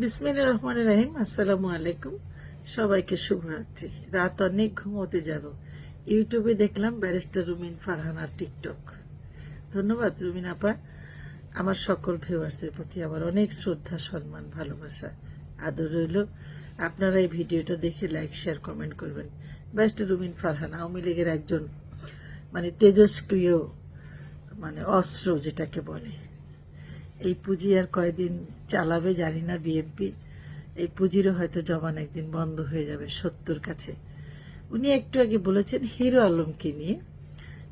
বিসমিল রহমান রাহিম, আসসালামু আলাইকুম। সবাইকে শুভরাত্রি। রাত অনেক ঘুমোতে যাব। ইউটিউবে দেখলাম ব্যারিস্টার রুমিন ফারহানার টিকটক। ধন্যবাদ রুমিন আপা। আমার সকল ভিউয়ার্সের প্রতি আমার অনেক শ্রদ্ধা, সম্মান, ভালোবাসা, আদর রইল। আপনারা এই ভিডিওটা দেখে লাইক শেয়ার কমেন্ট করবেন। ব্যারিস্টার রুমিন ফারহান আওয়ামী লীগের একজন মানে তেজস্ক্রিয় মানে অস্ত্র যেটাকে বলে। এই পুঁজি আর কয়দিন চালাবে জানি না বিএনপি এই পুঁজিরও হয়তো জমান একদিন বন্ধ হয়ে যাবে সত্যর কাছে। উনি একটু আগে বলেছেন হিরো আলমকে নিয়ে,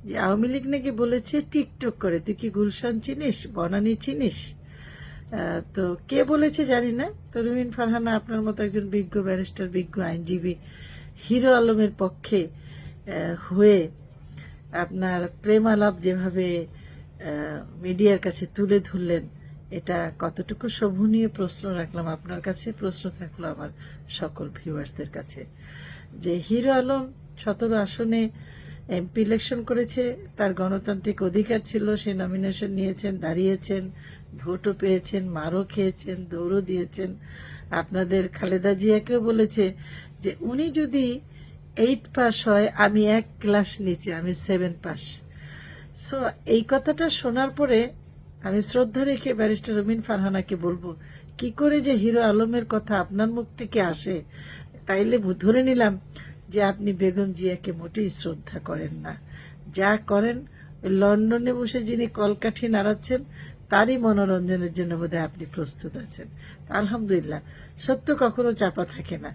যে আওয়ামী লীগ নাকি বলেছে টিকটক করে। তুই কি গুলশান চিনিস? বনানি চিনিস? তো কে বলেছে জানি না। তো রুমিন ফারহানা আপনার মতো একজন বিজ্ঞ ব্যারিস্টার, বিজ্ঞ আইনজীবী, হিরো আলমের পক্ষে হয়ে আপনার প্রেম আলাপ যেভাবে মিডিয়ার কাছে তুলে ধরলেন এটা কতটুকু শোভনীয় প্রশ্ন রাখলাম আপনার কাছে? প্রশ্ন থাকল আমার সকল ভিউয়ার্সদের কাছে। যে হিরো আলম সতেরো আসনে এমপি ইলেকশন করেছে, তার গণতান্ত্রিক অধিকার ছিল, সে নমিনেশন নিয়েছেন, দাঁড়িয়েছেন, ভোটও পেয়েছেন, মারও খেয়েছেন, দৌড়ও দিয়েছেন। আপনাদের খালেদা জিয়াকেও বলেছে যে উনি যদি এইট পাস হয়, আমি এক ক্লাস নিচে, আমি সেভেন পাস সো এই কথাটা শোনার পরে আমি শ্রদ্ধা রেখে ব্যারিস্টার রবিন ফারহানাকে বলব, কি করে যে হিরো আলমের কথা আপনার মুখ থেকে আসে, তাইলে ধরে নিলাম যে আপনি বেগম জিয়াকে মোটেই শ্রদ্ধা করেন না। যা করেন, লন্ডনে বসে যিনি কলকাঠি নাড়াচ্ছেন, তারই মনোরঞ্জনের জন্য বোধহয় আপনি প্রস্তুত আছেন। আলহামদুলিল্লাহ, সত্য কখনো চাপা থাকে না।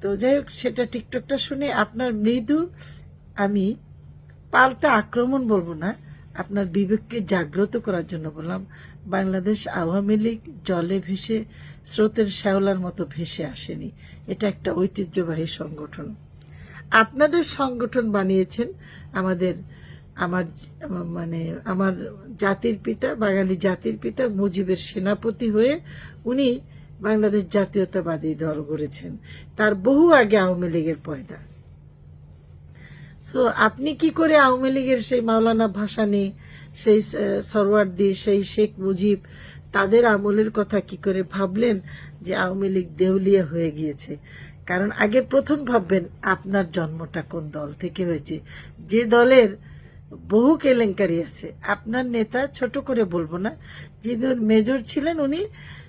তো যাই হোক, সেটা টিকটকটা শুনে আপনার মৃদু আমি পাল্টা আক্রমণ বলব না আপনার বিবেককে জাগ্রত করার জন্য বললাম, বাংলাদেশ আওয়ামী লীগ জলে ভেসে স্রোতের শ্যাওলার মতো ভেসে আসেনি। এটা একটা ঐতিহ্যবাহী সংগঠন। আপনাদের সংগঠন বানিয়েছেন আমাদের, আমার মানে আমার জাতির পিতা, বাঙালি জাতির পিতা মুজিবের সেনাপতি হয়ে উনি বাংলাদেশ জাতীয়তাবাদী দল গড়েছেন। তার বহু আগে আওয়ামী লীগের পয়দা। সো আপনি কি করে আওয়ামী লীগের সেই মাওলানা ভাসানি, সেই সরওয়ার্দি, সেই শেখ মুজিব, তাদের আমলের কথা কি করে ভাবলেন যে আওয়ামী লীগ দেউলিয়া হয়ে গিয়েছে? কারণ আগে প্রথম ভাববেন, আপনার জন্মটা কোন দল থেকে হয়েছে? যে দলের বহু কেলেঙ্কারি আছে, আপনার নেতা ছোট করে বলব না, যিনি মেজর ছিলেন, উনি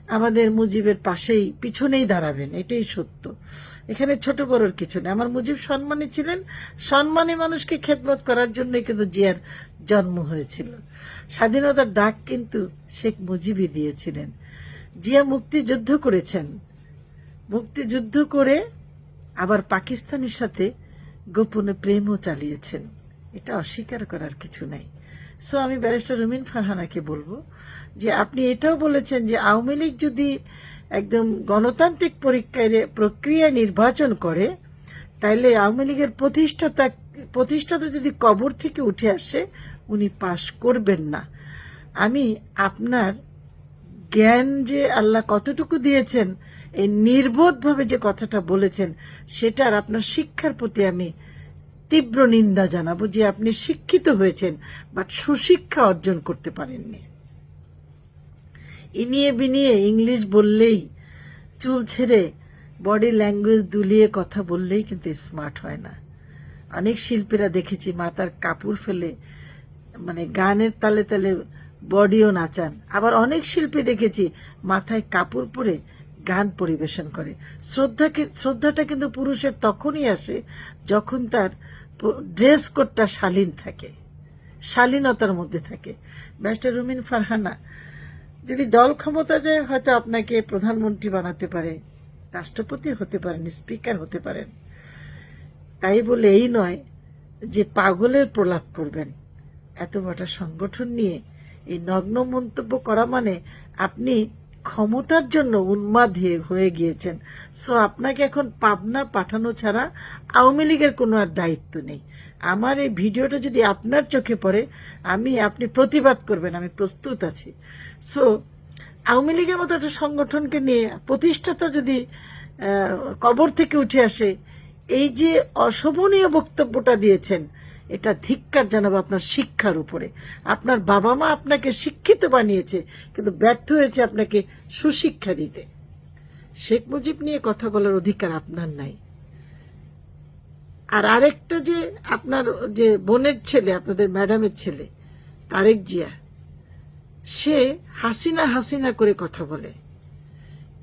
আমাদের মুজিবের পাশেই, পিছনেই দাঁড়াবেন, এটাই সত্য। এখানে ছোট বড়র কিছু নেই। আমার মুজিব সম্মানী ছিলেন। সম্মানী মানুষকে খেদমত করার জন্যই কিন্তু জিয়ার জন্ম হয়েছিল। স্বাধীনতার ডাক কিন্তু শেখ মুজিবই দিয়েছিলেন। জিয়া মুক্তিযুদ্ধ করেছেন। মুক্তিযুদ্ধ করে আবার পাকিস্তানের সাথে গোপনে প্রেমও চালিয়েছেন। এটা অস্বীকার করার কিছু নাই। সো আমি ব্যারিস্টার রুমিন ফারহানাকে বলব যে আপনি এটাও বলেছেন যে আওয়ামী লীগ যদি একদম গণতান্ত্রিক পরীক্ষায় প্রক্রিয়া নির্বাচন করে, তাইলে আওয়ামী লীগের প্রতিষ্ঠাতা প্রতিষ্ঠাতা যদি কবর থেকে উঠে আসে, উনি পাশ করবেন না। আমি আপনার জ্ঞান যে আল্লাহ কতটুকু দিয়েছেন, এই নির্বোধভাবে যে কথাটা বলেছেন সেটার আপনার শিক্ষার প্রতি আমি তীব্র নিন্দা জানাব যে আপনি শিক্ষিত হয়েছেন বাট সুশিক্ষা অর্জন করতে পারেননি। ইনিয়ে বিনিয়ে ইংলিশ বললেই, চুল ছেড়ে বডি ল্যাঙ্গুয়েজ দুলিয়ে কথা বললেই কিন্তু স্মার্ট হয় না। অনেক শিল্পীরা দেখেছি মাথার কাপড় ফেলে মানে গানের তালে তালে বডিও নাচান। আবার অনেক শিল্পী দেখেছি মাথায় কাপড় পরে গান পরিবেশন করে। শ্রদ্ধাকে, শ্রদ্ধাটা কিন্তু পুরুষের তখনই আসে যখন তার ড্রেস কোডটা শালীন থাকে, শালীনতার মধ্যে থাকে। ব্যারিস্টার রুমিন ফারহানা, যদি দল ক্ষমতা যায়, হয়তো আপনাকে প্রধানমন্ত্রী বানাতে পারে, রাষ্ট্রপতি হতে পারেন, স্পিকার হতে পারেন। তাই বলে এই নয় যে পাগলের প্রলাপ করবেন। এত বড় সংগঠন নিয়ে এই নগ্ন মন্তব্য করা মানে আপনি ক্ষমতার জন্য উন্মাদ হয়ে- গিয়েছেন। সো আপনাকে এখন পাবনা পাঠানো ছাড়া আওয়ামী লীগের কোনো আর দায়িত্ব নেই। আমার এই ভিডিওটা যদি আপনার চোখে পড়ে, আমি, আপনি প্রতিবাদ করবেন, আমি প্রস্তুত আছি। সো আওয়ামী লীগের মতো একটা সংগঠনকে নিয়ে প্রতিষ্ঠাতা যদি কবর থেকে উঠে আসে, এই যে অশোভনীয় বক্তব্যটা দিয়েছেন এটা ধিক্কার জানাব আপনার শিক্ষার উপরে। আপনার বাবা মা আপনাকে শিক্ষিত বানিয়েছে, কিন্তু ব্যর্থ হয়েছে আপনাকে সুশিক্ষা দিতে। শেখ মুজিব নিয়ে কথা বলার অধিকার আপনার নাই। আর আরেকটা যে আপনার যে বোনের ছেলে, আপনাদের ম্যাডামের ছেলে, তারেক জিয়া, সে হাসিনা হাসিনা করে কথা বলে।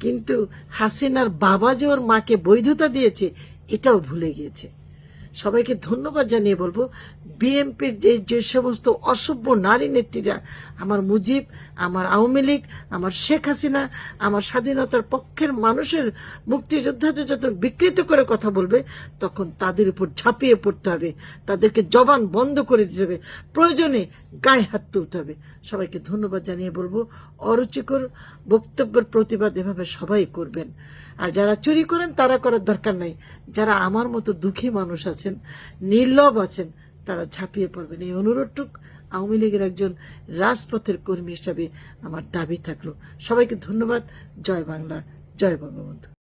কিন্তু হাসিনার বাবা যে ওর মাকে বৈধতা দিয়েছে, এটাও ভুলে গিয়েছে। সবাইকে ধন্যবাদ জানিয়ে বলব, বিএনপির যে সমস্ত অসভ্য নারী নেত্রীরা, আমার মুজিব, আমার আওয়ামী লীগ, আমার শেখ হাসিনা, আমার স্বাধীনতার পক্ষের মানুষের মুক্তিযোদ্ধাদের যখন বিকৃত করে কথা বলবে, তখন তাদের উপর ঝাঁপিয়ে পড়তে হবে, তাদেরকে জবান বন্ধ করে দিতে হবে, প্রয়োজনে গায়ে হাত তুলতে হবে। সবাইকে ধন্যবাদ জানিয়ে বলব, অরুচিকর বক্তব্যের প্রতিবাদ এভাবে সবাই করবেন। আর যারা চুরি করেন, তারা করার দরকার নাই। যারা আমার মতো দুঃখী মানুষ আছেন, নির্লভ আছেন, তারা ঝাঁপিয়ে পড়বেন। এই অনুরোধটুক আওয়ামী লীগের একজন রাজপথের কর্মী হিসাবে আমার দাবি থাকল। সবাইকে ধন্যবাদ। জয় বাংলা, জয় বঙ্গবন্ধু।